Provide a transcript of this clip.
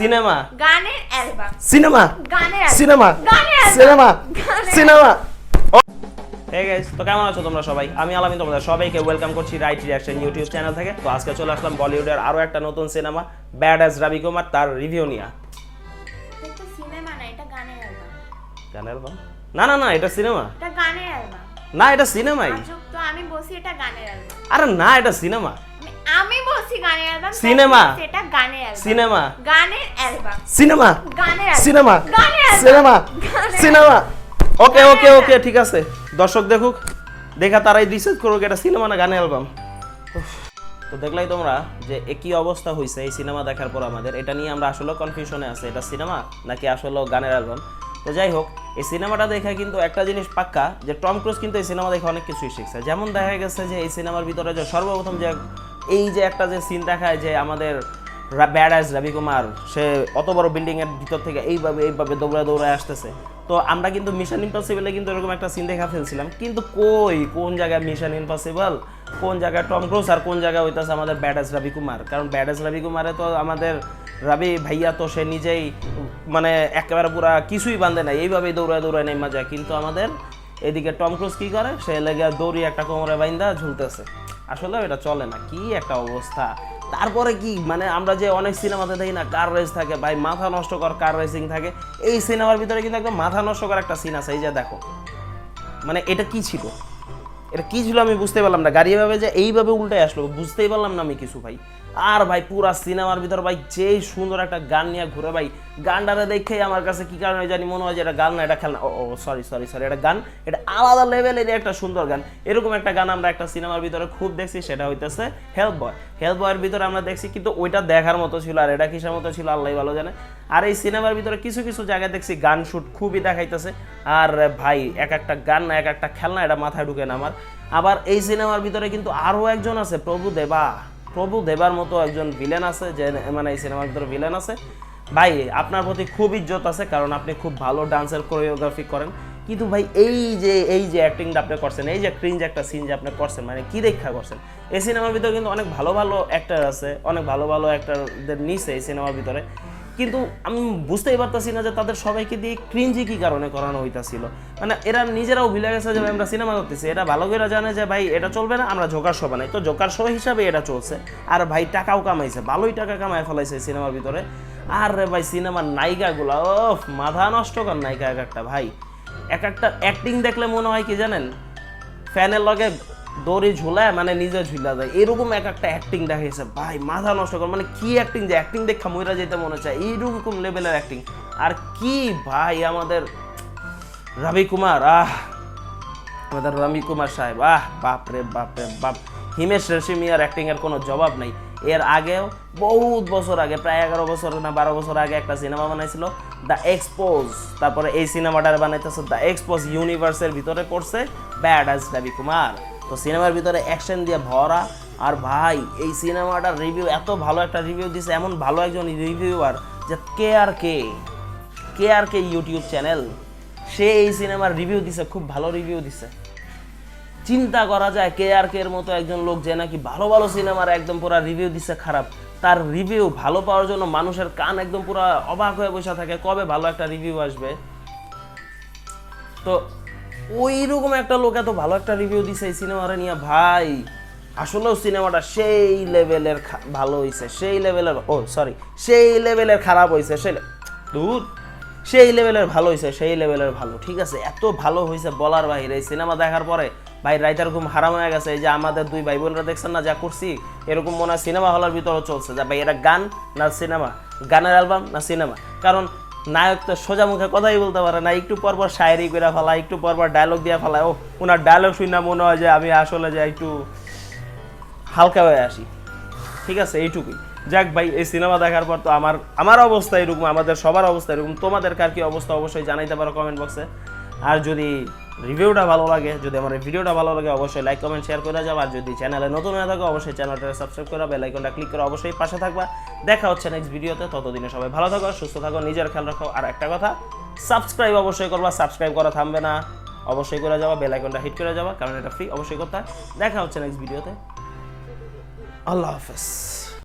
Cinema. গানের album. Cinema. গানের cinema. গানের সিনেমা। সিনেমা। হে গাইস তো কেমন আছো তোমরা সবাই? আমি আলামিন তোমাদের সবাইকে ওয়েলকাম করছি রাইট রিয়াকশন ইউটিউব চ্যানেল থেকে। তো আজকে চলে আসলাম বলিউডের আরও একটা নতুন cinema bad as Ravi Kumar তার রিভিউ নিয়ে। সিনেমা না এটা গানের অ্যালবাম। না না না এটা সিনেমা। এটা গানের অ্যালবাম। না এটা সিনেমাই। তো আমি বলছি এটা গানের অ্যালবাম। আরে না এটা সিনেমা। আমি বলছি গানের অ্যালবাম সিনেমা। সেটা গানের অ্যালবাম সিনেমা। গানের অ্যালবাম সিনেমা। গানের cinema. Cinema. Cinema. Okay okay okay ঠিক আছে। দর্শক দেখুক দেখা তারাই ডিসাইড করুক এটা সিনেমা না গানের অ্যালবাম তো দেখলাই তোমরা যে একই অবস্থা হয়েছে এই সিনেমা দেখার পর আমাদের। এটা নিয়ে আমরা আসলে কনফিউশনে আছে এটা সিনেমা নাকি আসলে গানের অ্যালবাম তো যাই হোক এই সিনেমাটা দেখে কিন্তু একটা জিনিস পাক্কা যে টম ক্রুজ কিন্তু এই সিনেমা দেখে অনেক কিছুই শিখছে। যেমন দেখা গেছে যে এই সিনেমার ভিতরে যে সর্বপ্রথম যে এই যে একটা যে সিন দেখায় যে আমাদের আস রবি কুমার, সে অত বড় বিল্ডিং এর ভিতর থেকে এইভাবে এইভাবে দৌড়ায় দৌড়ায় আসতেছে। তো আমরা কিন্তু মিশন ইম্পসিবলে কিন্তু এরকম একটা সিন দেখা ফেলছিলাম। কিন্তু কই, কোন জায়গায় মিশন ইম্পসিবল কোন জায়গায় টম ক্রুজ আর কোন জায়গায় হইতাছে আমাদের আস রবি কুমার? কারণ আস রবি কুমারে তো আমাদের রবি ভাইয়া তো সে নিজেই মানে একেবারে পুরা কিছুই বান্ধে নাই। এইভাবেই দৌড়ায় দৌড়ায় নেমা যায়। কিন্তু আমাদের এদিকে টম ক্রুজ কি করে? সে লেগে দৌড়ি একটা কোমরে বাইন্দা ঝুলতেছে। আসলে এটা চলে না, কি একটা অবস্থা। তারপরে কি মানে আমরা যে অনেক সিনেমাতে দেখি না কার রেস থাকে, ভাই মাথা নষ্ট কর কার রেসিং থাকে, এই সিনেমার ভিতরে কিন্তু একদম মাথা নষ্ট কর একটা সিন আছে, এই যে দেখো। মানে এটা কি ছিল? এটা কি ছিল আমি বুঝতে পারলাম না, গাড়ি এভাবে যে এইভাবে উল্টে আসলো, বুঝতেই পারলাম না আমি কিছু, ভাই। আর ভাই, পুরা সিনেমার ভিতর ভাই, যেই সুন্দর একটা গান নিয়ে ঘুরে ভাই, গানটারে দেখে আমার কাছে কি কারণে জানি মনে হয় যে এটা গান না, এটা খেলনা। ও সরি সরি সরি এটা গান, এটা আলাদা লেভেলের একটা সুন্দর গান। এরকম একটা গান আমরা একটা সিনেমার ভিতরে খুব দেখছি, সেটা হইতেছে হেল্প বয় হেল্প বয়ের ভিতরে আমরা দেখছি কিন্তু ওইটা দেখার মতো ছিল আর এটা কিসের মতো ছিল আল্লাহ ভালো জানে। আর এই সিনেমার ভিতরে কিছু কিছু জায়গায় দেখছি গান শুট খুবই দেখাইতেছে। আর ভাই, এক একটা গান না, এক একটা খেলনা, এটা মাথায় ঢুকে না আমার। আবার এই সিনেমার ভিতরে কিন্তু আরও একজন আছে প্রভু দেবা প্রভু দেবার মতো একজন ভিলেন আছে যে মানে এই সিনেমার ভিতরে ভিলেন আছে। ভাই, আপনার প্রতি খুব ইজ্জত আছে কারণ আপনি খুব ভালো ডান্সের কোরিওগ্রাফি করেন। কিন্তু ভাই, এই যে এই যে অ্যাক্টিংটা আপনি করছেন, এই যে ক্রিঞ্জ একটা সিন যে আপনি করছেন মানে কী দেখা করছেন? এই সিনেমার ভিতরে কিন্তু অনেক ভালো ভালো অ্যাক্টার আছে, অনেক ভালো ভালো অ্যাক্টারদের নিছে এই সিনেমার ভিতরে। কিন্তু আমি বুঝতেই পারতাছি না যে তাদের সবাইকে দিয়ে ক্রিঞ্জি কি কারণে করানো হইতাছিল। মানে এরা নিজেরাও ভুলে গেছে যে আমরা সিনেমা করতেছি। এটা ভালো করে জানে যে ভাই এটা চলবে না, আমরা জোকার শো বানাই তো জোকার শো হিসাবে এটা চলছে। আর ভাই টাকাও কামাইছে, ভালোই টাকা কামায় ফেলাইছে সিনেমার ভিতরে। আর রে ভাই সিনেমার নায়িকাগুলো ও মাথা নষ্ট কর নায়িকা এক একটা, ভাই। এক একটা অ্যাক্টিং দেখলে মনে হয় কি জানেন? ফ্যানের লগে দড়ি ঝুলায় মানে নিজে ঝুলা যায়। এরকম এক একটা অ্যাক্টিং দেখাইছে। ভাই, মাথা নষ্ট কর। মানে কি অ্যাক্টিং যে অ্যাক্টিং দেখে মইরা যেতে মনে চায়? এইরকম লেভেলের অ্যাক্টিং আর কি ভাই আমাদের রবি কুমার, আহ! আমাদের রবি কুমার সাহেব, আহ! বাপ রে বাপ রে, বাপ! হিমেশ রেশমিয়ার অ্যাক্টিং এর কোনো জবাব নাই। এর আগেও বহুত বছর আগে, প্রায় এগারো বছর না বারো বছর আগে একটা সিনেমা বানাইছিল দ্য এক্সপোজ তারপরে এই সিনেমাটার বানাইতেছে দ্য এক্সপোজ ইউনিভার্সের ভিতরে পড়ছে ব্যাড আজ রবি কুমার। তো সিনেমার ভিতরে অ্যাকশন দিয়ে ভরা। আর ভাই, এই সিনেমাটার রিভিউ এত ভালো একটা রিভিউ দিছে, এমন ভালো একজন রিভিউয়ার যে কে আর কে কে আর কে ইউটিউব চ্যানেল সে এই সিনেমার রিভিউ দিছে, খুব ভালো রিভিউ দিছে। চিন্তা করা যায় কে আর কে এর মতো একজন লোক যে নাকি ভালো ভালো সিনেমার একদম পুরো রিভিউ দিছে খারাপ। তার রিভিউ ভালো পাওয়ার জন্য মানুষের কান একদম পুরো অবাক হয়ে বসে থাকে, কবে ভালো একটা রিভিউ আসবে? তো ওই রকম একটা লোক এত ভালো একটা রিভিউ দিছে এই সিনেমাটা নিয়ে, ভাই। আসলেও সিনেমাটা সেই লেভেলের ভালো হয়েছে সেই লেভেলের ও সরি সেই লেভেলের খারাপ হয়েছে সেই দূর সেই লেভেলের ভালো হয়েছে সেই লেভেলের ভালো, ঠিক আছে? এত ভালো হয়েছে বলার বাইরে এই সিনেমা দেখার পরে, ভাই রাইতার ঘুম হারাম হয়ে গেছে, এই যে আমাদের দুই ভাই বোনরা দেখছেন না, যা করছি, এরকম মনে হয় সিনেমা হলের ভিতরে চলছে। যা ভাই, এটা গান না সিনেমা? গানের অ্যালবাম না সিনেমা? কারণ নায়ক তো সোজা মুখে কথাই বলতে পারে না। একটু পরপর শায়েরি করে ফেলায় একটু পরপর ডায়লগ দিয়ে ফেলায় ও ওনার ডায়লগ শুনে মনে হয় যে আমি আসলে যে একটু হালকা হয়ে আসি। ঠিক আছে, এইটুকুই। যাক ভাই, এই সিনেমা দেখার পর তো আমার আমার অবস্থা এরকম, আমাদের সবার অবস্থা এরকম। তোমাদের কার কি অবস্থা অবশ্যই জানাইতে পারো কমেন্ট বক্সে আর যদি রিভিউটা ভালো লাগে, যদি আমার এই ভিডিওটা ভালো লাগে, অবশ্যই লাইক কমেন্ট শেয়ার করে যাও আর যদি চ্যানেলে নতুন হয়ে থাকো, অবশ্যই চ্যানেলটা সাবস্ক্রাইব করে বেল আইকনটা ক্লিক করে অবশ্যই পাশে থাকবা। দেখা হচ্ছে নেক্সট ভিডিওতে ততদিনে সবাই ভালো থাকো, সুস্থ থাকো, নিজের খেয়াল রাখো। আর একটা কথা সাবস্ক্রাইব অবশ্যই করবা সাবস্ক্রাইব করা থামবে না। অবশ্যই করে যাওয়া বেল আইকনটা হিট করে যাওয়া কারণ এটা ফ্রি অবশ্যই করতে দেখা হচ্ছে নেক্সট ভিডিওতে আল্লাহ হাফেজ।